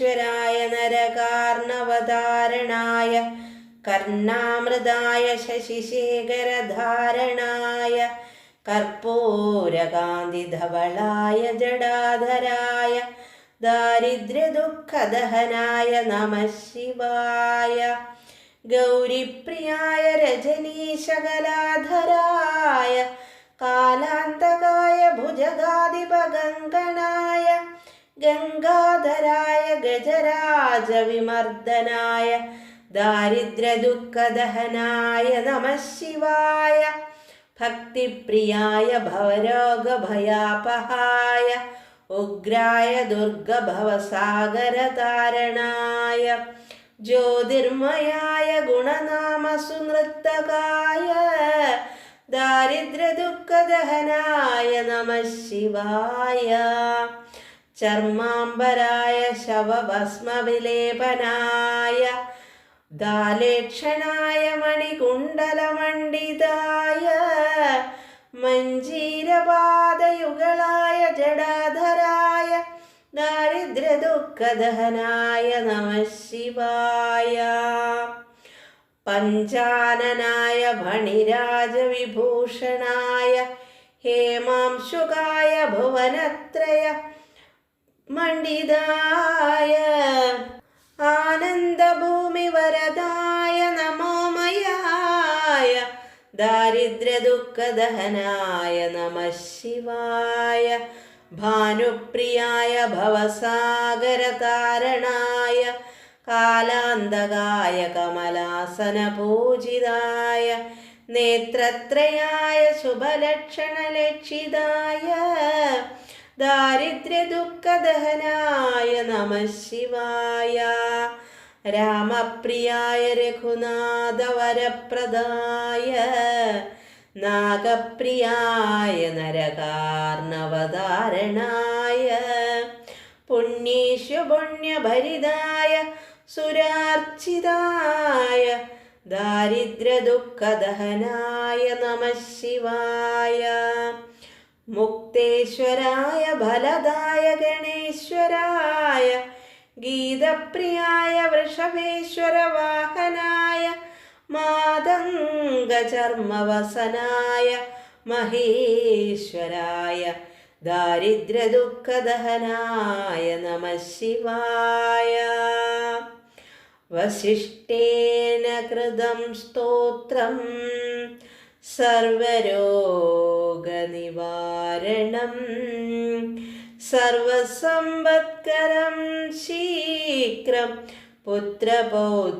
വിഘ്നേശ്വരായ നരകാർണവധാരണായ കർണാമൃതായ ശശിശേഖരധാരണായ കർപ്പൂരകാന്തിധവളായ ജടാധരായ ദാരിദ്ര്യദുഃഖദഹനായ നമഃ ശിവായ ഗൗരിപ്രിയായ രജനീശകലാധരായ കാലാന്തകായ ഭുജഗാധിപഗങ്കണായ ഗംഗാധരായ ഗജരാജവിമർദ്ദനായ ദാരിദ്ര്യദുഃഖദഹനായ നമഃ ശിവായ ഭക്തിപ്രിയായ ഭവരോഗഭയാപഹായ ഉഗ്രായ ദുർഗഭവസാഗരതാരണായ ജ്യോതിർമയായ ഗുണനാമസുനൃത്തകായ ദാരിദ്ര്യദുഃഖദഹനായ നമ ശിവായ. ചർമാംബരായ ശവഭസ്മവിലേപനായ ദാലേക്ഷണായ മണികുണ്ടലമണ്ഡിതായ മഞ്ജീരപാദയുഗളായ ജടാധരായ ദാരിദ്ര്യദുഃഖദഹനായ നമ ശിവായ പഞ്ചാനനായ ഭണിരാജവിഭൂഷണായ ഹേമാംശുകായ ഭുവനത്രയ മണ്ഡിതായ. ആനന്ദഭൂമിവരദായ നമോമയായ. ദാരിദ്ര്യദുഃഖദഹനായ നമ ശിവായ ഭാനുപ്രിയായ ഭവസാഗരതാരണായ. കാലാന്തകായ കമലാസനപൂജിതായ. നേത്രത്രയായ ശുഭലക്ഷണലക്ഷിതായ. ദാരിദ്ര്യദുഃഖദഹനായ നമ ശിവായ. രാമപ്രിയായ രഘുനാഥവരപ്രദായ നാഗപ്രിയായ നരകാർണവതാരണായ. പുണ്യേഷു പുണ്യഭരിതായ സുരാർച്ചിതായ. ദാരിദ്ര്യദുഃഖദഹനായ നമ ശിവായ. മുക്തേശ്വരായ ഫലദായ ഗണേശ്വരായ ഗീതപ്രിയായ വൃഷഭേശ്വര വാഹനായ മാതംഗചർമ്മവസനായ മഹേശ്വരായ ദാരിദ്ര്യദുഃഖദഹനായ നമ ശിവായ വസിഷ്ഠേന കൃതം സ്തോത്രം സർവരോഗനിവാരണം. സർവസമ്പത്കരം ശീഘ്രം പുത്രപൗത്രാഭിവർദ്ധനം.